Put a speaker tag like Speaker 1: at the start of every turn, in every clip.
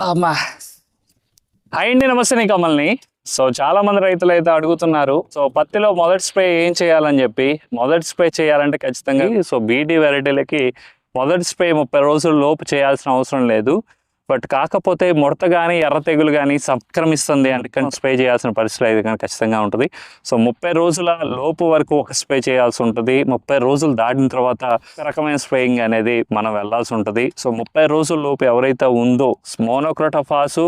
Speaker 1: అమ్మా. హాయ్ అండి నమస్తే నీ కమల్ని. సో చాలా మంది రైతులు అయితే అడుగుతున్నారు. సో పత్తిలో మొదటి స్ప్రే ఏం చేయాలని చెప్పి. మొదటి స్ప్రే చేయాలంటే ఖచ్చితంగా. సో బీటీ వెరైటీలకి మొదటి స్ప్రే ముప్పై రోజుల లోపు చేయాల్సిన అవసరం లేదు. బట్ కాకపోతే ముడత కానీ ఎర్ర తెగులు కానీ సంక్రమిస్తుంది అంటే స్ప్రే చేయాల్సిన పరిస్థితి అయితే కానీ ఖచ్చితంగా ఉంటుంది. సో ముప్పై రోజుల లోపు వరకు ఒక స్ప్రే చేయాల్సి ఉంటుంది. ముప్పై రోజులు దాటిన తర్వాత రకమైన స్ప్రేయింగ్ అనేది మనం వెళ్ళాల్సి ఉంటుంది. సో ముప్పై రోజుల లోపు ఎవరైతే ఉందో మోనోక్రోటఫాసు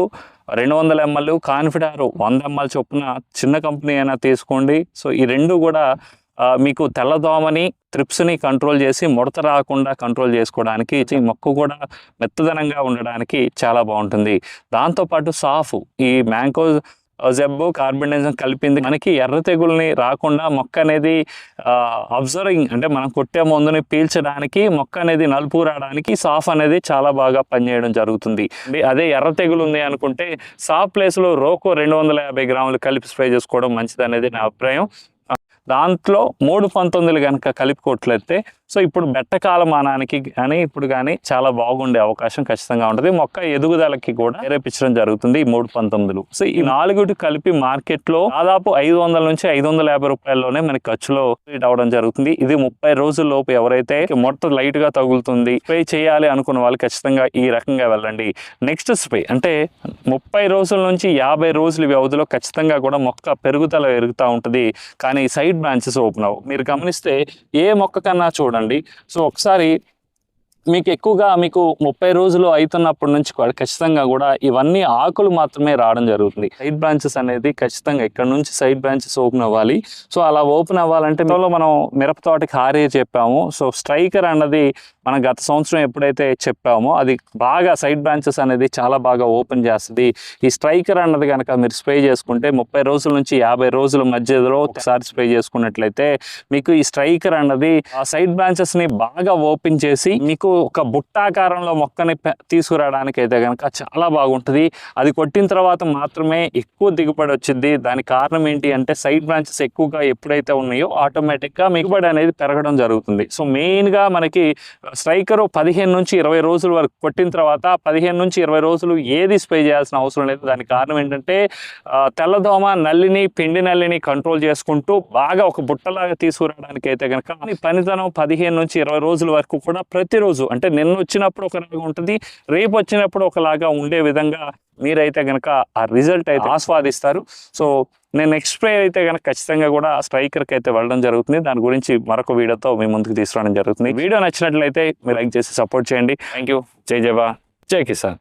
Speaker 1: రెండు వందల ఎంఎల్ కాన్ఫిడారు వంద ఎంఎల్ చొప్పున చిన్న కంపెనీ అయినా తీసుకోండి. సో ఈ రెండు కూడా మీకు తెల్లదోమని త్రిప్స్ని కంట్రోల్ చేసి ముడత రాకుండా కంట్రోల్ చేసుకోవడానికి ఈ మొక్క కూడా మెత్తదనంగా ఉండడానికి చాలా బాగుంటుంది. దాంతోపాటు సాఫ్ ఈ మ్యాంగో జెబ్బు కార్బన్డైజం కలిపింది. మనకి ఎర్ర తెగుల్ని రాకుండా మొక్క అనేది అబ్జర్వింగ్ అంటే మనం కొట్టే మందుని పీల్చడానికి మొక్క అనేది నలుపు రావడానికి సాఫ్ అనేది చాలా బాగా పనిచేయడం జరుగుతుంది. అదే ఎర్ర తెగులు ఉంది అనుకుంటే సాఫ్ ప్లేస్లో రోకో రెండు వందల యాభై గ్రాములు కలిపి స్ప్రే చేసుకోవడం మంచిది అనేది నా అభిప్రాయం. దాంట్లో మూడు పంతొమ్మిదిలు కనుక కలిపి సో ఇప్పుడు బెట్టకాలమానానికి కానీ ఇప్పుడు కానీ చాలా బాగుండే అవకాశం ఖచ్చితంగా ఉంటుంది. మొక్క ఎదుగుదలకి కూడా ప్రేరేపించడం జరుగుతుంది ఈ మూడు పంతొమ్మిదిలు. సో ఈ నాలుగుటి కలిపి మార్కెట్లో దాదాపు ఐదు వందల నుంచి ఐదు వందల యాభై రూపాయల్లోనే మనకి ఖర్చులో రీట్ అవడం జరుగుతుంది. ఇది ముప్పై రోజుల లోపు ఎవరైతే మొట్ట లైట్గా తగులుతుంది స్ప్రే చేయాలి అనుకున్న వాళ్ళు ఖచ్చితంగా ఈ రకంగా వెళ్ళండి. నెక్స్ట్ స్ప్రే అంటే ముప్పై రోజుల నుంచి యాభై రోజుల వ్యవధిలో ఖచ్చితంగా కూడా మొక్క పెరుగుదల పెరుగుతూ ఉంటుంది. కానీ సైడ్ బ్రాంచెస్ ఓపెన్ అవ్వు మీరు గమనిస్తే ఏ మొక్క కన్నా చూడండి. సో ఒకసారి మీకు ఎక్కువగా మీకు ముప్పై రోజులు అవుతున్నప్పటి నుంచి ఖచ్చితంగా కూడా ఇవన్నీ ఆకులు మాత్రమే రావడం జరుగుతుంది. సైడ్ బ్రాంచెస్ అనేది ఖచ్చితంగా ఇక్కడ నుంచి సైడ్ బ్రాంచెస్ ఓపెన్ అవ్వాలి. సో అలా ఓపెన్ అవ్వాలంటే మనం మిరప తోటకి హారే చెప్పాము. సో స్ట్రైకర్ అన్నది మనం గత సంవత్సరం ఎప్పుడైతే చెప్పామో అది బాగా సైడ్ బ్రాంచెస్ అనేది చాలా బాగా ఓపెన్ చేస్తుంది. ఈ స్ట్రైకర్ అన్నది కనుక మీరు స్ప్రే చేసుకుంటే ముప్పై రోజుల నుంచి యాభై రోజుల మధ్యలో ఒకసారి స్ప్రే చేసుకున్నట్లయితే మీకు ఈ స్ట్రైకర్ అన్నది ఆ సైడ్ బ్రాంచెస్ని బాగా ఓపెన్ చేసి మీకు ఒక బుట్టాకారంలో మొక్కని తీసుకురావడానికి అయితే కనుక చాలా బాగుంటుంది. అది కొట్టిన తర్వాత మాత్రమే ఎక్కువ దిగుబడి వచ్చింది దానికి కారణం ఏంటి అంటే సైడ్ బ్రాంచెస్ ఎక్కువగా ఎప్పుడైతే ఉన్నాయో ఆటోమేటిక్గా మిగుబడి అనేది పెరగడం జరుగుతుంది. సో మెయిన్గా మనకి స్ట్రైకరు పదిహేను నుంచి ఇరవై రోజుల వరకు కొట్టిన తర్వాత పదిహేను నుంచి ఇరవై రోజులు ఏది స్ప్రే చేయాల్సిన అవసరం లేదు. దానికి కారణం ఏంటంటే తెల్లదోమ నల్లిని పిండి నల్లిని కంట్రోల్ చేసుకుంటూ బాగా ఒక బుట్టలాగా తీసుకురావడానికి అయితే కనుక పనితనం పదిహేను నుంచి ఇరవై రోజుల వరకు కూడా ప్రతిరోజు అంటే నిన్న వచ్చినప్పుడు ఒకలాగా ఉంటుంది రేపు వచ్చినప్పుడు ఒకలాగా ఉండే విధంగా మీరైతే కనుక ఆ రిజల్ట్ అయితే ఆస్వాదిస్తారు. సో నేను నెక్స్ట్ స్ప్రే అయితే కనుక ఖచ్చితంగా కూడా స్ట్రైకర్కి అయితే వెళ్ళడం జరుగుతుంది. దాని గురించి మరొక వీడియోతో మీ ముందుకు తీసుకురావడం జరుగుతుంది. వీడియో నచ్చినట్లయితే మీరు లైక్ చేసి సపోర్ట్ చేయండి. థ్యాంక్ యూ జై జవా జై కిసాన్.